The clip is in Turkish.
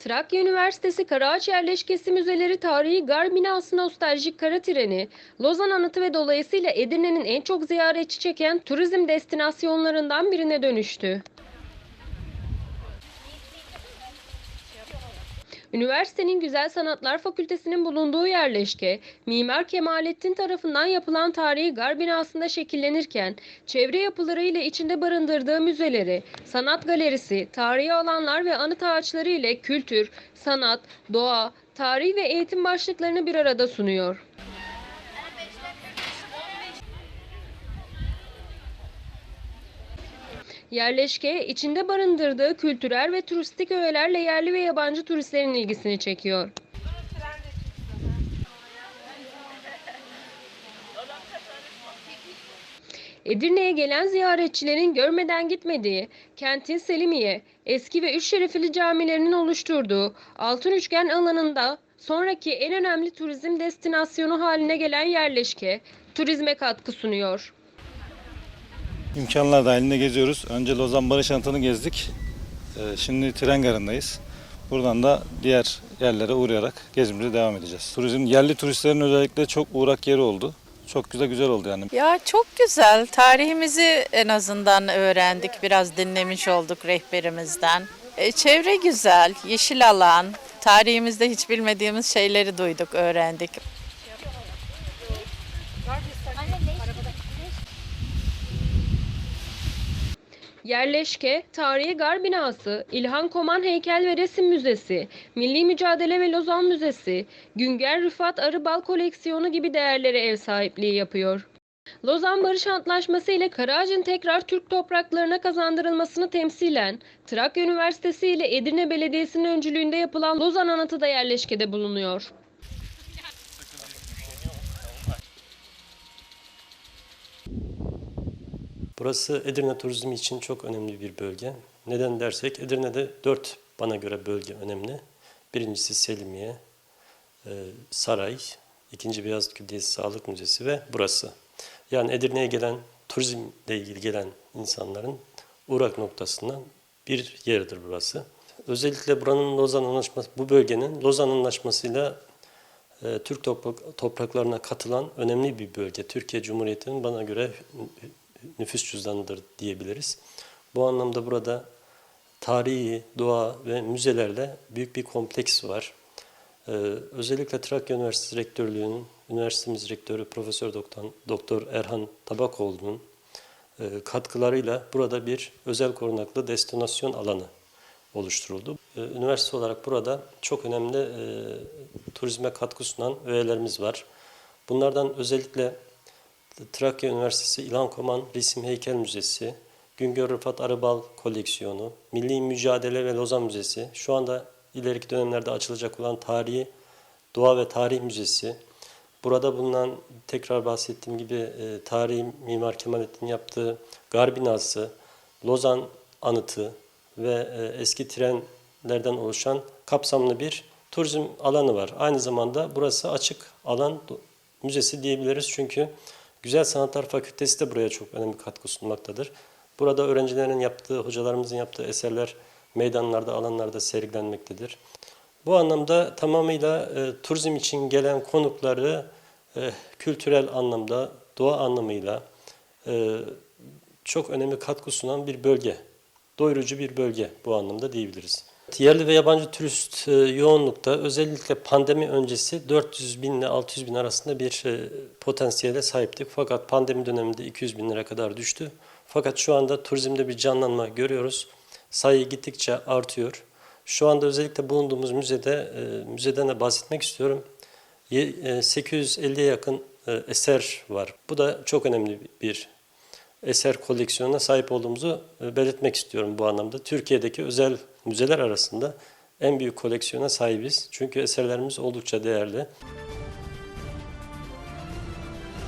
Trakya Üniversitesi Karaağaç Yerleşkesi Müzeleri Tarihi Gar Binası Nostaljik Kara Treni, Lozan Anıtı ve dolayısıyla Edirne'nin en çok ziyaretçi çeken turizm destinasyonlarından birine dönüştü. Üniversitenin Güzel Sanatlar Fakültesinin bulunduğu yerleşke, Mimar Kemalettin tarafından yapılan tarihi gar binasında şekillenirken, çevre yapıları ile içinde barındırdığı müzeleri, sanat galerisi, tarihi alanlar ve anıt ağaçları ile kültür, sanat, doğa, tarih ve eğitim başlıklarını bir arada sunuyor. Yerleşke, içinde barındırdığı kültürel ve turistik öğelerle yerli ve yabancı turistlerin ilgisini çekiyor. Edirne'ye gelen ziyaretçilerin görmeden gitmediği, kentin Selimiye, eski ve üç şerefli camilerinin oluşturduğu altın üçgen alanında sonraki en önemli turizm destinasyonu haline gelen yerleşke, turizme katkı sunuyor. İmkanlar dahilinde geziyoruz. Önce Lozan Barış Anıtı'nı gezdik. Ee, Şimdi tren garındayız. Buradan da diğer yerlere uğrayarak gezimize devam edeceğiz. Turizm yerli turistlerin özellikle çok uğrak yeri oldu. Çok güzel güzel oldu yani. Ya çok güzel. Tarihimizi en azından öğrendik. Biraz dinlemiş olduk rehberimizden. E, çevre güzel, yeşil alan. Tarihimizde hiç bilmediğimiz şeyleri duyduk, öğrendik. Yerleşke, Tarihi Gar Binası, İlhan Koman Heykel ve Resim Müzesi, Milli Mücadele ve Lozan Müzesi, Günger Rıfat Arıbal Koleksiyonu gibi değerlere ev sahipliği yapıyor. Lozan Barış Antlaşması ile Karaağaç'ın tekrar Türk topraklarına kazandırılmasını temsilen Trakya Üniversitesi ile Edirne Belediyesi'nin öncülüğünde yapılan Lozan Anıtı da yerleşkede bulunuyor. Burası Edirne turizmi için çok önemli bir bölge. Neden dersek Edirne'de dört bana göre bölge önemli. Birincisi Selimiye, e, Saray, ikinci Beyazıt Külliyesi Sağlık Müzesi ve burası. Yani Edirne'ye gelen, turizmle ilgili gelen insanların uğrak noktasından bir yeridir burası. Özellikle buranın Lozan Anlaşması, bu bölgenin Lozan Anlaşması'yla e, Türk toprak- topraklarına katılan önemli bir bölge. Türkiye Cumhuriyeti'nin bana göre nüfus cüzdanıdır diyebiliriz. Bu anlamda burada tarihi, doğa ve müzelerle büyük bir kompleks var. Ee, özellikle Trakya Üniversitesi Rektörlüğü'nün, üniversitemiz rektörü Profesör Doktor, Doktor Erhan Tabakoğlu'nun e, katkılarıyla burada bir özel korunaklı destinasyon alanı oluşturuldu. Ee, Üniversite olarak burada çok önemli e, turizme katkı sunan öğelerimiz var. Bunlardan özellikle Trakya Üniversitesi İlhan Koman Resim Heykel Müzesi, Güngör Rıfat Arıbal Koleksiyonu, Milli Mücadele ve Lozan Müzesi, şu anda ileriki dönemlerde açılacak olan Tarihi Doğa ve Tarih Müzesi, burada bulunan tekrar bahsettiğim gibi e, tarihi Mimar Kemalettin yaptığı gar binası, Lozan Anıtı ve e, eski trenlerden oluşan kapsamlı bir turizm alanı var. Aynı zamanda burası açık alan müzesi diyebiliriz çünkü Güzel Sanatlar Fakültesi de buraya çok önemli katkı sunmaktadır. Burada öğrencilerin yaptığı, hocalarımızın yaptığı eserler meydanlarda, alanlarda sergilenmektedir. Bu anlamda tamamıyla e, turizm için gelen konukları e, kültürel anlamda, doğa anlamıyla e, çok önemli katkı sunan bir bölge. Doyurucu bir bölge bu anlamda diyebiliriz. Yerli ve yabancı turist e, yoğunlukta özellikle pandemi öncesi 400 bin ile 600 bin arasında bir e, potansiyele sahiptik. Fakat pandemi döneminde 200 bin lira kadar düştü. Fakat şu anda turizmde bir canlanma görüyoruz. Sayı gittikçe artıyor. Şu anda özellikle bulunduğumuz müzede, e, müzeden de bahsetmek istiyorum. Ye- e, 850'ye yakın eser var. Bu da çok önemli bir eser koleksiyonuna sahip olduğumuzu e, belirtmek istiyorum bu anlamda. Türkiye'deki özel müzeler arasında en büyük koleksiyona sahibiz. Çünkü eserlerimiz oldukça değerli.